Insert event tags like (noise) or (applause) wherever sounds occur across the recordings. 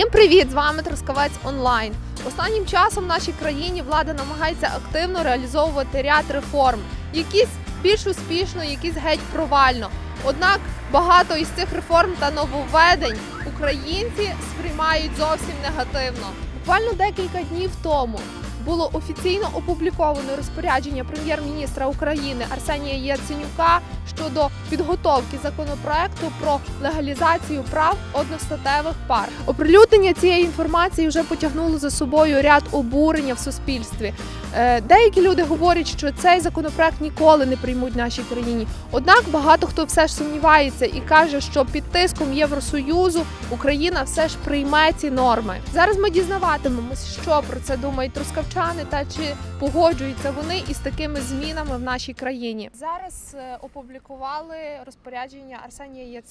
Всім привіт! З вами Трускавець Онлайн. Останнім часом в нашій країні влада намагається активно реалізовувати ряд реформ, якісь більш успішно, якісь геть провально. Однак багато із цих реформ та нововведень українці сприймають зовсім негативно. Буквально декілька днів тому було офіційно опубліковано розпорядження прем'єр-міністра України Арсенія Яценюка щодо підготовки законопроекту про легалізацію прав одностатевих пар. Оприлюднення цієї інформації вже потягнуло за собою ряд обурення в суспільстві. Е, Деякі люди говорять, що цей законопроект ніколи не приймуть в нашій країні. Однак багато хто все ж сумнівається і каже, що під тиском Євросоюзу Україна все ж прийме ці норми. Зараз ми дізнаватимемось, що про це думають трускавчани та чи погоджуються вони із такими змінами в нашій країні. Зараз е, опублікували розпорядження Арсенія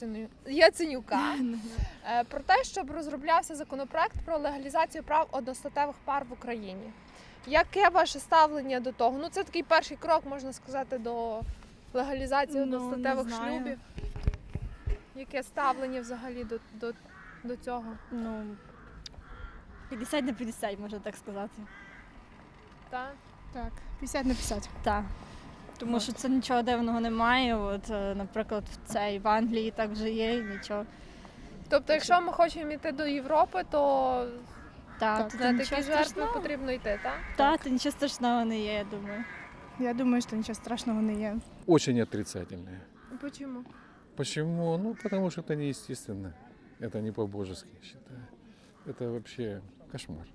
Яценюка (laughs) е, про те, щоб розроблявся законопроект про легалізацію прав одностатевих пар в Україні. Яке ваше ставлення до того? Ну це такий перший крок, можна сказати, до легалізації Ну, одностатевих знаю. шлюбів. Яке ставлення взагалі до, до, до цього? Ну, 50 на 50, можна так сказати. Так? Так, 50 на 50. Так. Тому що це нічого дивного немає. От, е, наприклад, в цей в Англії так вже є, і нічого. Тобто, якщо ми хочемо йти до Європи, то Та, Так. тут на нічого такі жертви страшного. потрібно йти, так? Та, то нічого страшного не є, я думаю. Я думаю, що нічого страшного не є. Очень отрицательные. Почому? Почему? Ну, потому что это неестественно. Это не по-божески, я считаю. Это вообще кошмар.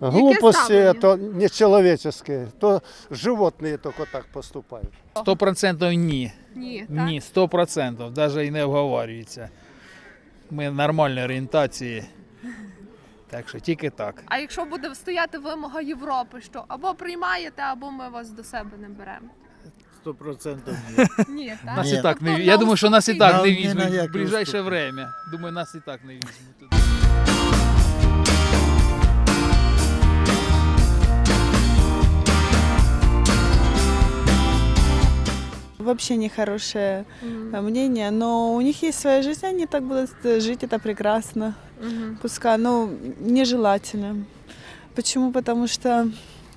Глупости ставление? это нечеловеческие. То животные только так поступают. Сто процентів ні. Ні, так? Ні, сто процентів, навіть і не обговорюється. Ми нормальної орієнтації. Так що тільки так. А якщо буде стояти вимога Європи, що або приймаєте, або ми вас до себе не беремо. Сто процентів ні. (laughs) Ні, так? Нас Ні. і так не Тобто я думаю, що нас і так не візьмуть в ближайше время. Думаю, нас і так не візьмуть. Вообще нехорошее Мгм. э, мнение, но у них есть своя жизнь, они так будут э, жить, это прекрасно. Мгм. Пускай, ну, нежелательно. Почему? Потому что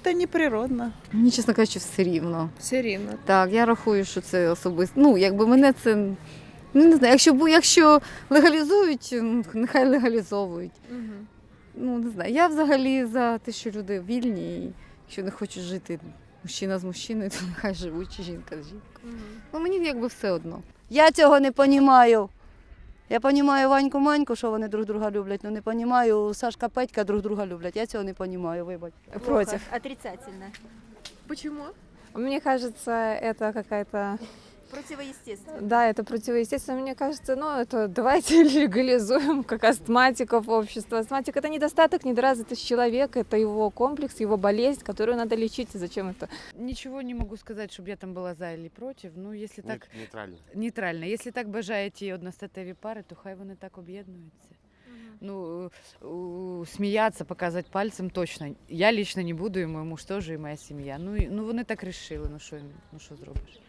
это неприродно. Мені, чесно кажучи, все рівно. Все рівно. Так, я рахую, що це особисто. Ну, якби мене це. Ну, не знаю, якщо, бу- якщо легалізують, ну, нехай легалізовують. Мгм. Ну, не знаю. Я взагалі за те, що люди вільні, і якщо не хочуть жити мужчина з мужчиною, (laughs) то нехай живуть, чи жінка з жінкою. Ну, мені якби все одно. Я цього не розумію. Я розумію Ваньку Маньку, що вони друг друга люблять, але не розумію Сашка Петька друг друга люблять. Я цього не розумію, вибач. Против. Отрицательно. Почему? Мне кажется, это какая-то Противоестественно. Да, это противоестественно. Мне кажется, ну, это (laughs) давайте легализуем (laughs) как астматиков общества. Астматик – это недостаток, недоразвитость человека, это его комплекс, его болезнь, которую надо лечить. И зачем это? Ничего не могу сказать, щоб я там була за или против. Ну, якщо так Нейтрально. нейтрально. Якщо так бажають ті одностатеві пари, то хай вони так об'єднуються. Ну, е, у- сміятися, показувати пальцем точно. Я лично не буду, і мій муж теж, і моя сім'я. Ну, і- ну вони так рішили, ну що, їм- ну що зробиш?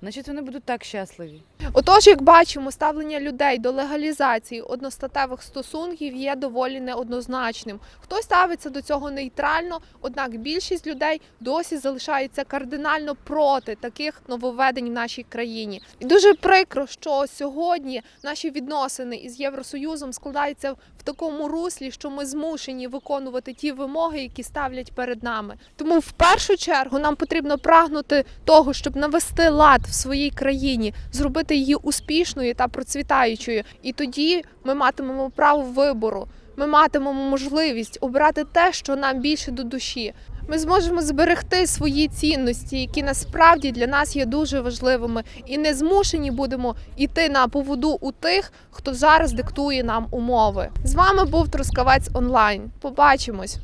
Значить, вони будуть так щасливі. Отож, як бачимо, ставлення людей до легалізації одностатевих стосунків є доволі неоднозначним. Хтось ставиться до цього нейтрально, однак більшість людей досі залишаються кардинально проти таких нововведень в нашій країні. І дуже прикро, що сьогодні наші відносини із Євросоюзом складаються в такому руслі, що ми змушені виконувати ті вимоги, які ставлять перед нами. Тому в першу чергу нам потрібно прагнути того, щоб навести лад в своїй країні, зробити її успішною та процвітаючою. І тоді ми матимемо право вибору. Ми матимемо можливість обирати те, що нам більше до душі. Ми зможемо зберегти свої цінності, які насправді для нас є дуже важливими, і не змушені будемо йти на поводу у тих, хто зараз диктує нам умови. З вами був Трускавець онлайн. Побачимось.